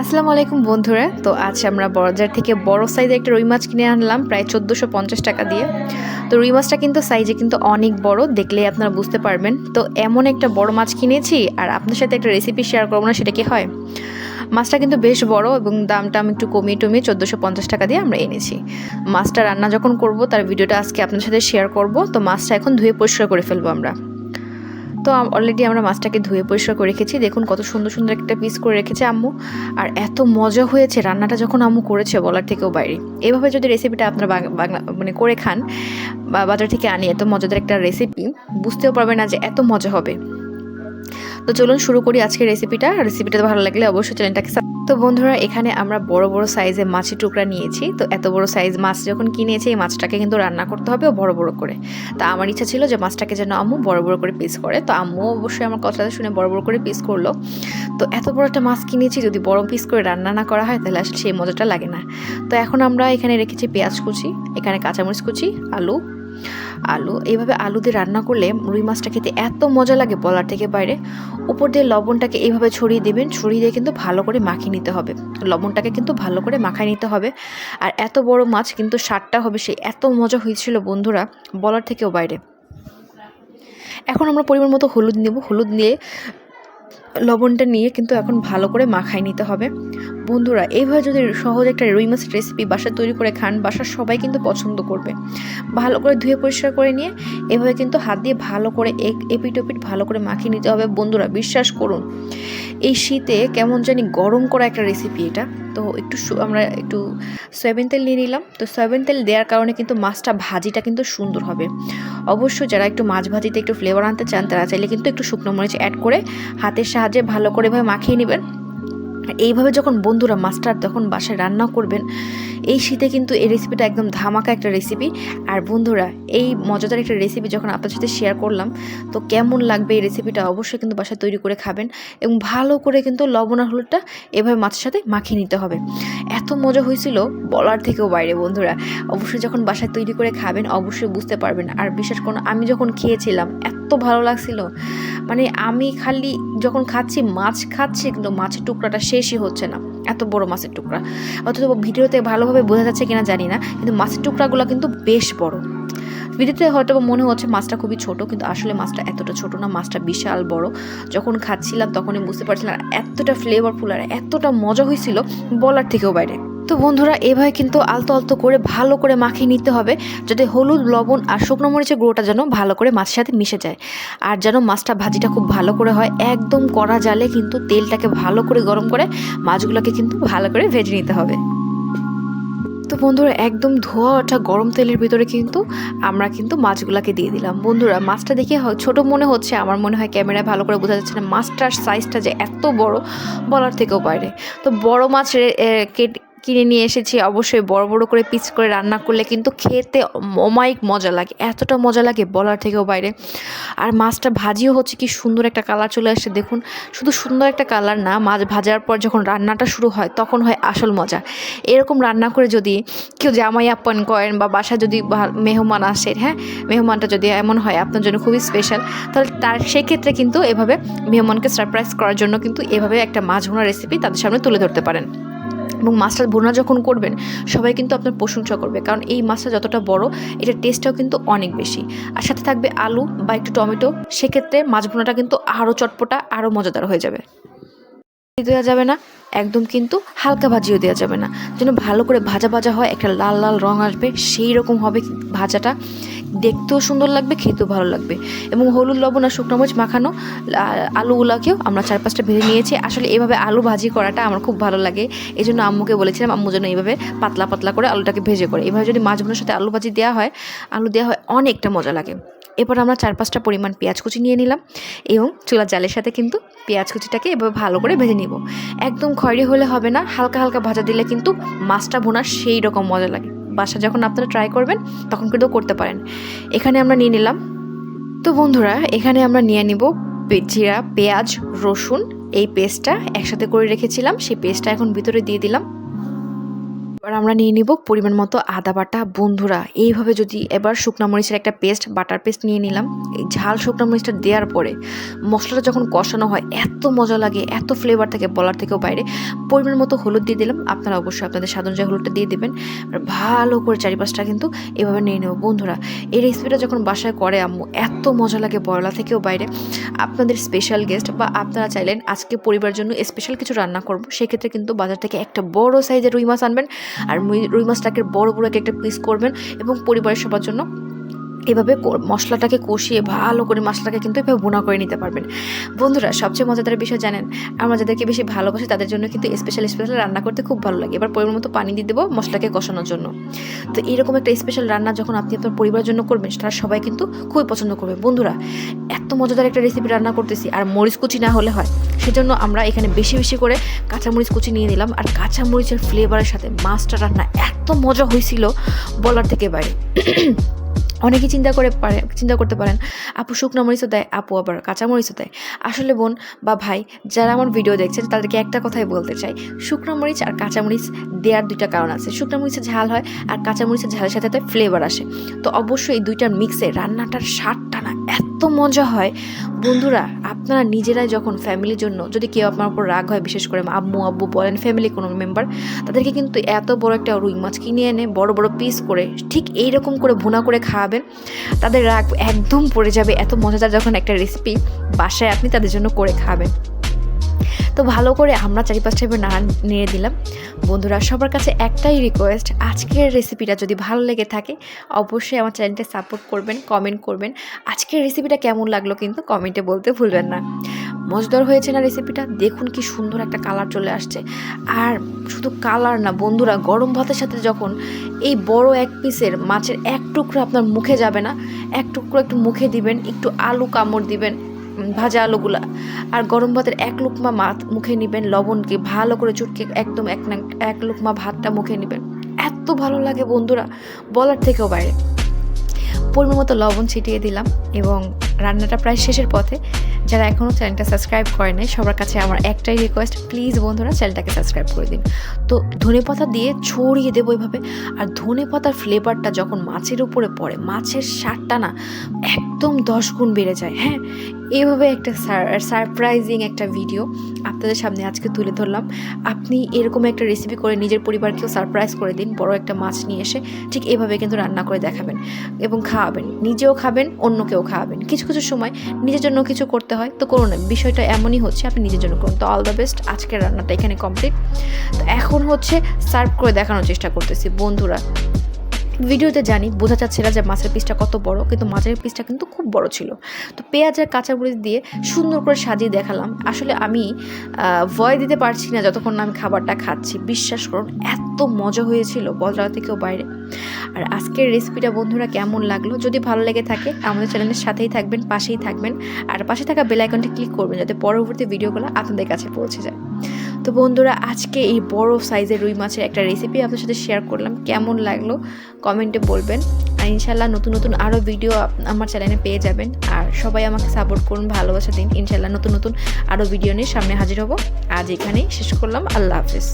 আসসালামু আলাইকুম বন্ধুরা। তো আজ আমরা বড়জার থেকে বড় সাইজের একটা রুই মাছ কিনে আনলাম, প্রায় চোদ্দোশো পঞ্চাশ টাকা দিয়ে। তো রুই মাছটা কিন্তু সাইজে কিন্তু অনেক বড়, দেখলেই আপনারা বুঝতে পারবেন। তো এমন একটা বড় মাছ কিনেছি, আর আপনার সাথে একটা রেসিপি শেয়ার করব না, সেটা কি হয়? মাছটা কিন্তু বেশ বড় এবং দামটা আমি একটু কমিয়ে টমিয়ে চোদ্দোশো পঞ্চাশ টাকা দিয়ে আমরা এনেছি। মাছটা রান্না যখন করব, তার ভিডিওটা আজকে আপনার সাথে শেয়ার করব। তো মাছটা এখন ধুয়ে পরিষ্কার করে ফেলব আমরা। তো অলরেডি আমরা মাছটাকে ধুয়ে পরিষ্কার করে রেখেছি। দেখুন কত সুন্দর সুন্দর একটা পিস করে রেখেছে আম্মু। আর এত মজা হয়েছে রান্নাটা যখন আম্মু করেছে বলার থেকেও বাইরে। এভাবে যদি রেসিপিটা আপনারা বাংলা মানে করে খান, বা বাজার থেকে আনি এত মজাদার একটা রেসিপি বুঝতেও পারবে না যে এত মজা হবে। তো চলুন শুরু করি আজকের রেসিপিটা রেসিপিটা ভালো লাগলে অবশ্যই চ্যানেলটাকে তো বন্ধুরা, এখানে আমরা বড় বড় সাইজের মাছের টুকরা নিয়েছি। তো এত বড় সাইজ মাছ যখন কিনেছি, এই মাছটাকে কিন্তু রান্না করতে হবে বড় বড় করে। তা আমার ইচ্ছা ছিল যে মাছটাকে যেন আম্মু বড় বড় করে পিস করে। তো আম্মু অবশ্যই আমার কথাটা শুনে বড় বড় করে পিস করল। তো এত বড় একটা মাছ কিনেছি, যদি বড় পিস করে রান্না না করা হয়, তাহলে সেই মজাটা লাগে না। তো এখন আমরা এখানে রেখেছি পেঁয়াজ কুচি, এখানে কাঁচামরিচ কুচি, আলু আলু। এইভাবে আলু দিয়ে রান্না করলে রুই মাছটা খেতে এত মজা লাগে বলার থেকে বাইরে। উপর দিয়ে লবণটাকে এইভাবে ছড়িয়ে দেবেন। ছড়িয়ে দিয়ে কিন্তু ভালো করে মাখিয়ে নিতে হবে। লবণটাকে কিন্তু ভালো করে মাখায় নিতে হবে। আর এত বড় মাছ কিন্তু স্বাদটা হবে সেই এত মজা হয়েছিল বন্ধুরা বলার থেকেও বাইরে। এখন আমরা পরিমাণ মতো হলুদ নেব। হলুদ নিয়ে লবণটা নিয়ে কিন্তু এখন ভালো করে মাখায় নিতে হবে। বন্ধুরা এইভাবে যদি সহজ একটা রুই মাছের রেসিপি বাসা তৈরি করে খান, বাসার সবাই কিন্তু পছন্দ করবে। ভালো করে ধুয়ে পরিষ্কার করে নিয়ে, এভাবে কিন্তু হাত দিয়ে ভালো করে এক এপিট ওপিট ভালো করে মাখিয়ে নিতে হবে। বন্ধুরা, বিশ্বাস করুন, এই শীতে কেমন জানি গরম করা একটা রেসিপি এটা। তো একটু আমরা একটু সয়াবিন তেল নিয়ে নিলাম। তো সয়াবিন তেল দেওয়ার কারণে কিন্তু মাছটা ভাজিটা কিন্তু সুন্দর হবে। অবশ্যই যারা একটু মাছ ভাজিতে একটু ফ্লেভার আনতে চান, তারা চাইলে কিন্তু একটু শুকনো মরিচ অ্যাড করে হাতের সাহায্যে ভালো করে এভাবে মাখিয়ে নেবেন। এইভাবে যখন বন্ধুরা মাস্টার তখন বাসায় রান্না করবেন, এই শীতে কিন্তু এই রেসিপিটা একদম ধামাকা একটা রেসিপি আর বন্ধুরা, এই মজাদার একটা রেসিপি যখন আপনার সাথে শেয়ার করলাম, তো কেমন লাগবে এই রেসিপিটা অবশ্যই কিন্তু বাসায় তৈরি করে খাবেন এবং ভালো করে কিন্তু লবণ হলুদটা এভাবে মাছের সাথে মাখিয়ে নিতে হবে। এত মজা হয়েছিল বলার থেকেও বাইরে বন্ধুরা। অবশ্যই যখন বাসায় তৈরি করে খাবেন, অবশ্যই বুঝতে পারবেন। আর বিশেষ করে আমি যখন খেয়েছিলাম, এত ভালো লাগছিল। মানে আমি খালি যখন খাচ্ছি, মাছ খাচ্ছি, কিন্তু মাছের টুকরাটা শেষই হচ্ছে না। এত বড় মাছের টুকরা। অথচ ভিডিওতে ভালোভাবে বোঝা যাচ্ছে কিনা জানি না, কিন্তু মাছের টুকরাগুলো কিন্তু বেশ বড়। ভিডিওতে হয়তো মনে হচ্ছে মাছটা খুবই ছোট, কিন্তু আসলে মাছটা এতটা ছোট না, মাছটা বিশাল বড়। যখন খাচ্ছিলাম তখনই বুঝতে পারছিলাম এতটা ফ্লেভারফুল আর এতটা মজা হয়েছিল বলার থেকেও বাইরে। তো বন্ধুরা এভাবে কিন্তু আলতো আলতো করে ভালো করে মাখিয়ে নিতে হবে যাতে হলুদ, লবণ আর শুকনো মরিচের গুঁড়োটা যেন ভালো করে মাছের সাথে মিশে যায়। আর যেন মাছটা ভাজিটা খুব ভালো করে হয়, একদম কড়া জালে কিন্তু তেলটাকে ভালো করে গরম করে মাছগুলোকে কিন্তু ভালো করে ভেজে নিতে হবে। তো বন্ধুরা, একদম ধোয়া ওঠা গরম তেলের ভিতরে কিন্তু আমরা কিন্তু মাছগুলোকে দিয়ে দিলাম। বন্ধুরা, মাছটা দেখে ছোট মনে হচ্ছে, আমার মনে হয় ক্যামেরায় ভালো করে বোঝা যাচ্ছে না মাছটার সাইজটা যে এত বড় বলার থেকেও বাইরে। তো বড় মাছ কিনে নিয়ে এসেছি। অবশ্যই বড় বড় করে পিস করে রান্না করলে কিন্তু খেতে অমায়িক মজা লাগে। এতটা মজা লাগে বলার থেকেও বাইরে। আর মাছটা ভাজিও হচ্ছে কি সুন্দর একটা কালার চলে আসছে দেখুন। শুধু সুন্দর একটা কালার না, মাছ ভাজার পর যখন রান্নাটা শুরু হয় তখন হয় আসল মজা। এরকম রান্না করে যদি কেউ জামাই আপ্যায়ন করেন বা বাসা যদি মেহমান আসে হ্যাঁ? মেহমানটা যদি এমন হয় আপনার জন্য খুবই স্পেশাল তাহলে তার সেক্ষেত্রে কিন্তু এভাবে মেহমানকে সারপ্রাইজ করার জন্য কিন্তু এভাবে একটা মাছ ভুনা রেসিপি তাদের সামনে তুলে ধরতে পারেন। এবং মাছটা ভুনা যখন করবেন, সবাই কিন্তু আপনার প্রশংসা করবে। কারণ এই মাছটা যতটা বড় এটার টেস্টটাও কিন্তু অনেক বেশি। আর সাথে থাকবে আলু বা একটু টমেটো, সেক্ষেত্রে মাছ ভুনাটা কিন্তু আরও চটপটা আরও মজাদার হয়ে যাবে। দেওয়া যাবে না, একদম কিন্তু হালকা ভাজিও দেওয়া যাবে না। যেন ভালো করে ভাজা ভাজা হয়, একটা লাল লাল রং আসবে সেই রকম হবে ভাজাটা। দেখতেও সুন্দর লাগবে, খেতেও ভালো লাগবে। এবং হলুদ, লবণ আর শুকনো মরিচ মাখানো আলুগুলোকেও আমরা চার পাঁচটা ভেজে নিয়েছি। আসলে এভাবে আলু ভাজি করাটা আমার খুব ভালো লাগে। এই জন্য আম্মুকে বলেছিলাম, আম্মু যেন এইভাবে পাতলা পাতলা করে আলুটাকে ভেজে করে। এভাবে যদি মাছ বোনার সাথে আলু ভাজি দেওয়া হয়, আলু দেওয়া হয় অনেকটা মজা লাগে। এরপর আমরা চার পাঁচটা পরিমাণ পেঁয়াজ কুচি নিয়ে নিলাম এবং চুলা জালের সাথে কিন্তু পেঁয়াজ কুচিটাকে এভাবে ভালো করে ভেজে নিব। একদম খয়রি হলে হবে না, হালকা হালকা ভাজা দিলে কিন্তু মাছটা ভোনার সেই রকম মজা লাগে। বাসা যখন আপনারা ট্রাই করবেন, তখন কিন্তু করতে পারেন। এখানে আমরা নিয়ে নিলাম। তো বন্ধুরা, এখানে আমরা নিয়ে নিব জিরা, পেঁয়াজ, রসুন, এই পেস্টটা একসাথে করে রেখেছিলাম। সেই পেস্টটা এখন ভিতরে দিয়ে দিলাম। এবার আমরা নিয়ে নিব পরিমাণ মতো আদা বাটা। বন্ধুরা, এইভাবে যদি এবার শুকনা মরিচের একটা পেস্ট, বাটার পেস্ট নিয়ে নিলাম, এই ঝাল শুকনা মরিচটা দেওয়ার পরে মশলাটা যখন কষানো হয়, এত মজা লাগে, এত ফ্লেভার থাকে বলার থেকেও বাইরে। পরিমাণ মতো হলুদ দিয়ে দিলাম, আপনারা অবশ্যই আপনাদের স্বাদ অনুযায়ী হলুদটা দিয়ে দেবেন। আর ভালো করে চারিপাশটা কিন্তু এভাবে নিয়ে নেব। বন্ধুরা, এই রেসিপিটা যখন বাসায় করে আম্মু, এত মজা লাগে বলা থেকেও বাইরে। আপনাদের স্পেশাল গেস্ট বা আপনারা চাইলেন আজকে পরিবার জন্য স্পেশাল কিছু রান্না করব, সেক্ষেত্রে কিন্তু বাজার থেকে একটা বড় সাইজের রুই মাছ আনবেন। আর রুই মাছটাকে বড় বড় একটা পিস করবেন এবং পরিবারের সবার জন্য এভাবে মশলাটাকে কষিয়ে ভালো করে মশলাটাকে কিন্তু এভাবে বোনা করে নিতে পারবেন। বন্ধুরা, সবচেয়ে মজাদার বিষয় জানেন, আমরা যাদেরকে বেশি ভালোবাসি তাদের জন্য কিন্তু স্পেশাল স্পেশাল রান্না করতে খুব ভালো লাগে। এবার পরিমাণ মতো পানি দিয়ে দেবো মশলাকে কষানোর জন্য। তো এরকম একটা স্পেশাল রান্না যখন আপনি আপনার পরিবারের জন্য করবেন তারা সবাই কিন্তু খুবই পছন্দ করবে। বন্ধুরা, এত মজাদার একটা রেসিপি রান্না করতেছি, আর মরিচ কুচি না হলে হয়। সেজন্য আমরা এখানে বেশি বেশি করে কাঁচামরিচ কুচি নিয়ে নিলাম, আর কাঁচামরিচের ফ্লেভারের সাথে মাছটা রান্না এত মজা হয়েছিল বলার থেকে বাইরে। অনেকে চিন্তা করে পারে, চিন্তা করতে পারেন, আপু শুকনো মরিচও দেয়, আপু আবার কাঁচা মরিচও দেয়। আসলে বোন বা ভাই যারা আমার ভিডিও দেখছেন, তাদেরকে একটা কথাই বলতে চাই, শুকনো মরিচ আর কাঁচা মরিচ দেওয়ার দুইটা কারণ আছে। শুকনো মরিচের ঝাল হয় আর কাঁচা মরিচের ঝালের সাথে তাই ফ্লেভার আসে। তো অবশ্যই এই দুইটার মিক্সে রান্নাটার স্বাদটা না এত মজা হয়। বন্ধুরা, আপনারা নিজেরাই যখন ফ্যামিলির জন্য, যদি কেউ আপনার উপর রাগ হয়, বিশেষ করে আম্মু, আব্বু বলেন ফ্যামিলি কোনো মেম্বার তাদেরকে কিন্তু এত বড় একটা রুই মাছ কিনে এনে বড় বড় পিস করে ঠিক এইরকম করে ভুনা করে খাওয়াবেন তাদের রাগ একদম পড়ে যাবে, এত মজাদার যখন একটা রেসিপি বাসায় আপনি তাদের জন্য করে খাবেন। তো ভালো করে আমরা চারি পাঁচটা এবার নাড়া নেড়ে দিলাম বন্ধুরা, সবার কাছে একটাই রিকোয়েস্ট আজকের রেসিপিটা যদি ভালো লেগে থাকে, অবশ্যই আমার চ্যানেলটা সাপোর্ট করবেন কমেন্ট করবেন। আজকের রেসিপিটা কেমন লাগল কিন্তু কমেন্টে বলতে ভুলবেন না। মজদার হয়েছে না রেসিপিটা দেখুন কি সুন্দর একটা কালার চলে আসছে। আর শুধু কালার না, বন্ধুরা, গরম ভাতের সাথে যখন এই বড় এক পিসের মাছের এক টুকরো আপনার মুখে যাবে না, এক টুকরো একটু মুখে দিবেন, একটু আলু কামড় দিবেন ভাজা আলুগুলা। আর গরম ভাতের এক লুকমা মাছ মুখে নেবেন লবণকে ভালো করে চুটকে একদম এক না, এক লুকমা ভাতটা মুখে নেবেন। এত ভালো লাগে বন্ধুরা, বলার থেকেও বাইরে। পরিমাণ মতো লবণ ছিটিয়ে দিলাম এবং রান্নাটা প্রায় শেষের পথে। যারা এখনও চ্যানেলটা সাবস্ক্রাইব করে নাই, সবার কাছে আমার একটাই রিকোয়েস্ট প্লিজ বন্ধুরা চ্যানেলটাকে সাবস্ক্রাইব করে দিন। তো ধনে পাতা দিয়ে ছড়িয়ে দেবো এইভাবে আর ধনে পাতার ফ্লেভারটা যখন মাছের উপরে পড়ে, মাছের স্বাদটা না একদম দশ গুণ বেড়ে যায় হ্যাঁ? এইভাবে একটা সারপ্রাইজিং একটা ভিডিও আপনাদের সামনে আজকে তুলে ধরলাম। আপনি এরকম একটা রেসিপি করে নিজের পরিবারকেও সারপ্রাইজ করে দিন, বড় একটা মাছ নিয়ে এসে ঠিক এভাবে কিন্তু রান্না করে দেখাবেন এবং খাওয়াবেন। নিজেও খাবেন, অন্যকেও খাওয়াবেন। কিছু কিছু সময় নিজের জন্য কিছু করতে হয়। তো করুন, বিষয়টা এমনই হচ্ছে, আপনি নিজের জন্য করুন। তো অল দ্য বেস্ট আজকের রান্নাটা এখানে কমপ্লিট তো এখন হচ্ছে সার্ভ করে দেখানোর চেষ্টা করতেছি, বন্ধুরা। ভিডিওতে জানি, বোঝা যাচ্ছে না যে মাছের পিসটা কত বড়, কিন্তু মাছের পিসটা কিন্তু খুব বড় ছিল। তো পেঁয়াজ আর কাঁচামরিচ দিয়ে সুন্দর করে সাজিয়ে দেখালাম। আসলে আমি ভয় দিতে পারছি না যতক্ষণ না আমি খাবারটা খাচ্ছি। বিশ্বাস করুন, এত মজা হয়েছিল বজরা থেকেও বাইরে। আর আজকের রেসিপিটা বন্ধুরা কেমন লাগল? যদি ভালো লেগে থাকে, আমাদের চ্যানেলের সাথেই থাকবেন, পাশেই থাকবেন, আর পাশে থাকা বেল আইকনটি ক্লিক করবেন যাতে পরবর্তী ভিডিওগুলো আপনাদের কাছে পৌঁছে যায়। তো বন্ধুরা, আজকে এই বড় সাইজের রুই মাছের একটা রেসিপি আপনার সাথে শেয়ার করলাম। কেমন লাগল কমেন্টে বলবেন। আর ইনশাল্লাহ নতুন নতুন আরও ভিডিও আমার চ্যানেলে পেয়ে যাবেন। আর সবাই আমাকে সাপোর্ট করুন, ভালোবাসা দিন। ইনশাল্লাহ নতুন নতুন আরও ভিডিও নিয়ে সামনে হাজির হব। আজ এখানেই শেষ করলাম। আল্লাহ হাফিজ।